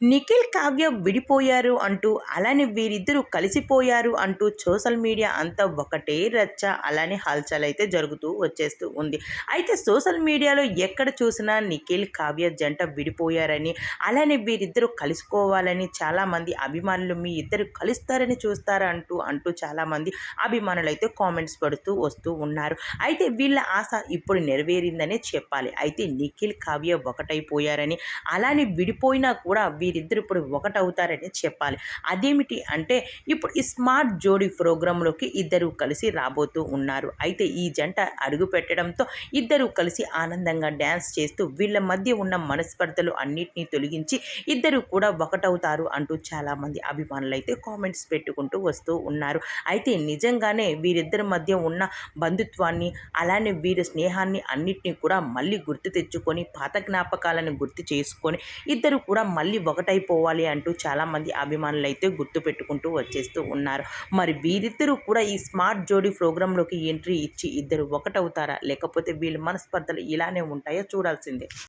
నిఖిల్ కావ్య విడిపోయారు అంటూ అలానే వీరిద్దరూ కలిసిపోయారు అంటూ సోషల్ మీడియా అంతా ఒకటే రచ్చ అలానే హల్చల్ అయితే జరుగుతూ వచ్చేస్తూ ఉంది. అయితే సోషల్ మీడియాలో ఎక్కడ చూసినా నిఖిల్ కావ్య జంట విడిపోయారని అలానే వీరిద్దరూ కలుసుకోవాలని చాలామంది అభిమానులు మీ ఇద్దరు కలుస్తారని చూస్తారా అంటూ అంటూ చాలామంది అభిమానులు అయితే కామెంట్స్ పడుతూ వస్తూ ఉన్నారు. అయితే వీళ్ళ ఆశ ఇప్పుడు నెరవేరిందనే చెప్పాలి. అయితే నిఖిల్ కావ్య ఒకటైపోయారని అలానే విడిపోయినా కూడా వీరిద్దరు ఇప్పుడు ఒకటవుతారని చెప్పాలి. అదేమిటి అంటే ఇప్పుడు ఈ స్మార్ట్ జోడీ ప్రోగ్రాంలోకి ఇద్దరు కలిసి రాబోతూ ఉన్నారు. అయితే ఈ జంట అడుగు పెట్టడంతో ఇద్దరు కలిసి ఆనందంగా డ్యాన్స్ చేస్తూ వీళ్ళ మధ్య ఉన్న మనస్పర్ధలు అన్నిటినీ తొలగించి ఇద్దరు కూడా ఒకటవుతారు అంటూ చాలామంది అభిమానులు అయితే కామెంట్స్ పెట్టుకుంటూ వస్తూ ఉన్నారు. అయితే నిజంగానే వీరిద్దరి మధ్య ఉన్న బంధుత్వాన్ని అలానే వీరి స్నేహాన్ని అన్నిటినీ కూడా మళ్ళీ గుర్తు తెచ్చుకొని పాత జ్ఞాపకాలను గుర్తు చేసుకొని ఇద్దరు కూడా మళ్ళీ ఒకటైపోవాలి అంటూ చాలామంది అభిమానులు అయితే గుర్తుపెట్టుకుంటూ వచ్చేస్తూ ఉన్నారు. మరి వీరిద్దరూ కూడా ఈ స్మార్ట్ జోడీ ప్రోగ్రాంలోకి ఎంట్రీ ఇచ్చి ఇద్దరు ఒకటవుతారా? లేకపోతే వీళ్ళ మనస్పర్ధలు ఇలానే ఉంటాయో? చూడాల్సిందే.